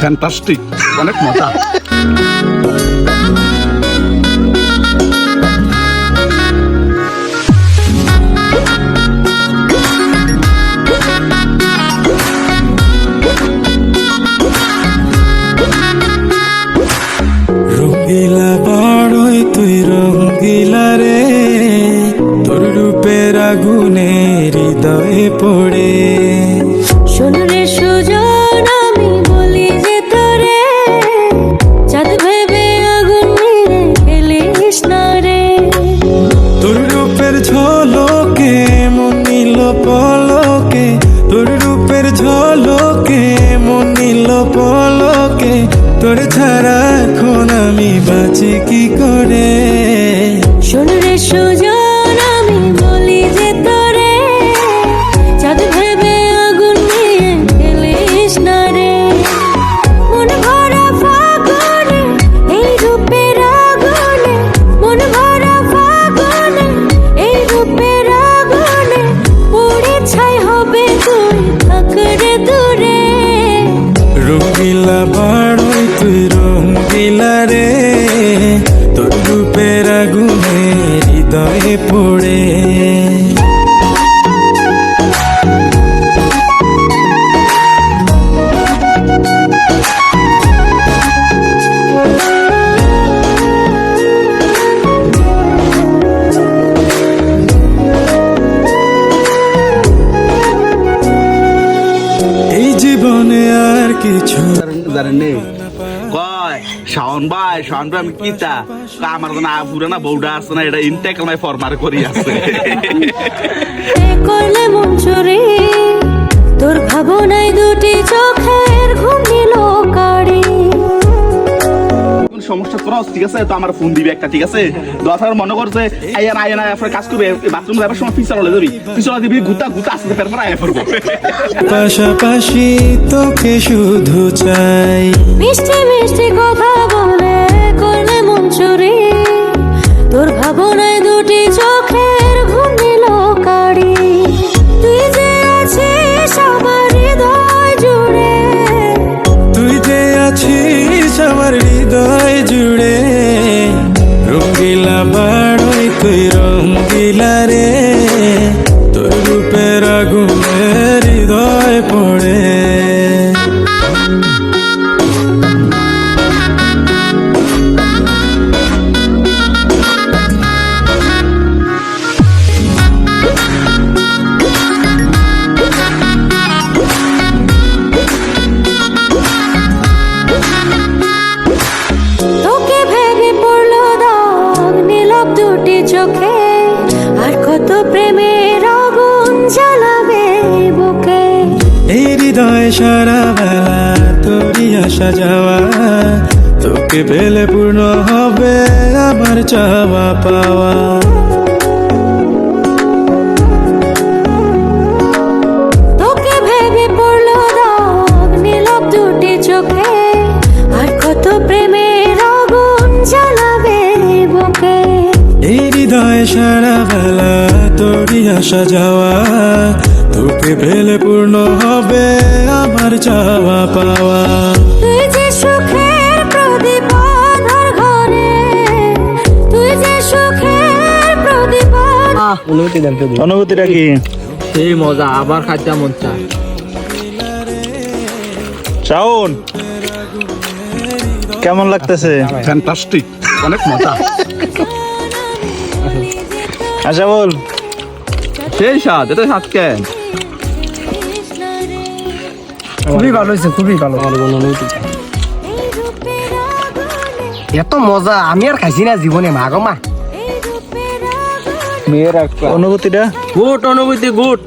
Fantastic অনেক মজা। রঙ্গিলা বড়ই তুই রঙ্গিলা রে তোর রূপের আগুনে হৃদয়ে পড়ে। শোন রে সুজন ঝলকে মন নিল পলকে তোর ছাড়া এখন আমি বাঁচি কি করে? শোন রে তুই রঙ্গিলা রে তোর রূপের আগুনে হৃদয়ে পড়ে। জীবনে আর কিছু জানেন নেই শাওন ভাই শাওন ভাই, আমি কিতা? তা আমার না পুরানা বউডা আছে না, এটা ইনটেক আমায় ফরমার করি আছে। ঠিক আছে? তো আমার ফোন দিবি একটা ঠিক আছে? দশার মনে করছে আয়ার আয়ার আয়ার না এরপরে কাজ করবে বাথরুম যাবার সময় পিছনে হলে যাবি। পিছনে দিবি গুতা গুতা আসতে পারবে আয়া পড়ব। পাশাপাশি তোকে শুধু চাই। মিষ্টি মিষ্টি কথা বলে করলে মন চুরি তোর ভাবনায় দুটি চোখের রঙ্গিলা সারা বেলা তোরই আসা যাওয়া। তোকে পেলে পূর্ণ হবে আমার চাওয়া পাওয়া। তোকে ভেবে পড়ল দুটি চোখে। আর কত প্রেমের আগুন জ্বালাবে বুকে। এই হৃদয় সারা বেলা তোরই আসা যাওয়া। তোকে পেলে পূর্ণ হবে আমার চাওয়া পাওয়া। তুই যে সুখের প্রদীপ ঘরে তুই যে সুখের প্রদীপ আধার দেন অনুভূতিটা কি? সেই মজা আবার খাইতে মন চায়। শাওন কেমন লাগতেছে? ফ্যান্টাস্টিক অনেক মজা। আচ্ছা বল। সেই স্বাদ এটা স্বাদ কেন খুবই ভালো হয়েছে খুবই ভালো। আমার এত মজা আমি আর খাইছি না জীবনে মা গো মা। অনুভূতিটা? গুড অনুভূতি গুড